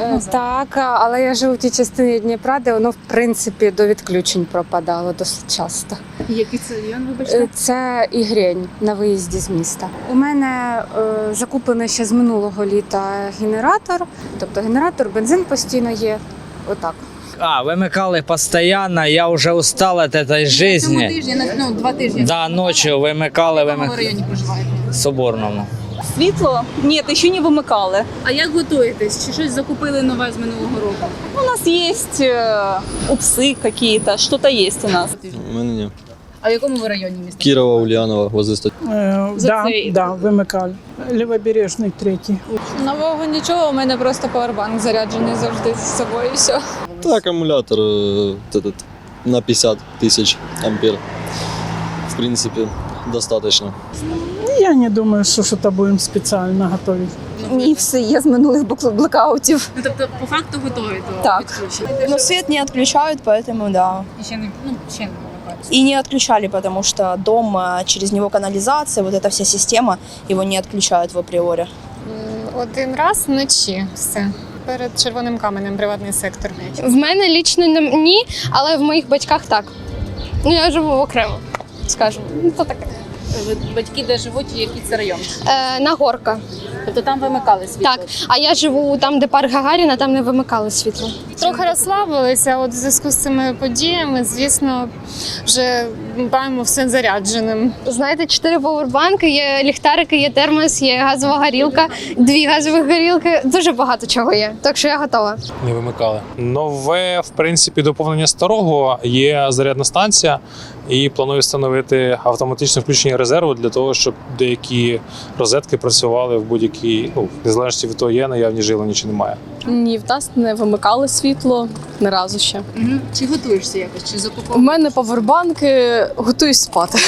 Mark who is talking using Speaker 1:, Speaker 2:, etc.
Speaker 1: Е, Так, але я живу в тій частині Дніпра, де воно в принципі до відключень пропадало досить часто.
Speaker 2: Який це район,
Speaker 1: Е,
Speaker 2: вибачте?
Speaker 1: Це Ігрень на виїзді з міста. У мене е, закуплений ще з минулого літа генератор, тобто генератор, бензин постійно є. Отак.
Speaker 3: А, вымыкали постоянно, я уже устал от этой
Speaker 2: Цьому
Speaker 3: жизни.
Speaker 2: тижні, на- ну, два тижні.
Speaker 3: Да, ночью вымыкали,
Speaker 2: В якому
Speaker 3: вымыкали.
Speaker 2: районі проживаєте?
Speaker 3: В Соборному.
Speaker 4: Світло? Ні, ще не вимикали.
Speaker 2: А як готуєтесь? Чи щось закупили нове з минулого року?
Speaker 4: У нас есть э, упсы какие-то, что-то есть у нас.
Speaker 5: У мене ні.
Speaker 2: А в якому ви районі міста?
Speaker 5: Кірова, Ульянова, возле ста-
Speaker 6: Е,
Speaker 2: За
Speaker 6: да,
Speaker 2: цей-
Speaker 6: да, вимикали. Лівобережний третій.
Speaker 7: Нового нічого, у мене просто павербанк заряджений завжди з собою. і все.
Speaker 5: Та акумулятор е, этот, на 50 тисяч ампер. В принципі, достатньо.
Speaker 6: Я не думаю, що щось будемо спеціально готувати.
Speaker 4: Ні, все є з минулих бл- блекаутів.
Speaker 2: Ну, тобто, по факту готові до
Speaker 4: Так.
Speaker 2: відключення.
Speaker 8: Но свет не отключают, поэтому да.
Speaker 2: І ще не, ну, ще не.
Speaker 8: И не отключали, потому что дом, а, через него канализация, вот эта вся система, его не отключают в априори.
Speaker 7: Один раз вночі все. Перед червоним каменем приватний сектор.
Speaker 9: В мене лічно не- ні, але в моїх батьках так. Ну, я живу окремо, скажімо. Ну, то таке.
Speaker 2: Батьки де живуть, і який це район?
Speaker 9: Е, на горка.
Speaker 2: Тобто там вимикали світло?
Speaker 9: Так. А я живу там, де парк Гагаріна, там не вимикали світло.
Speaker 7: Трохи розслабилися. От в зв'язку з цими подіями, звісно, вже маємо все зарядженим.
Speaker 9: Знаєте, чотири повербанки, є ліхтарики, є термос, є газова горілка, дві газові горілки. Дуже багато чого є. Так що я готова.
Speaker 10: не вимикали. Нове, в принципі, доповнення старого є зарядна станція, і планую встановити автоматичне включення резерву для того, щоб деякі розетки працювали в будь-якій, ну, незалежності від того, є наявні жилені чи немає.
Speaker 7: Ні, в нас не вимикали світло ні разу ще.
Speaker 2: Угу. Чи готуєшся якось? Чи
Speaker 7: У мене павербанки, готуюсь спати.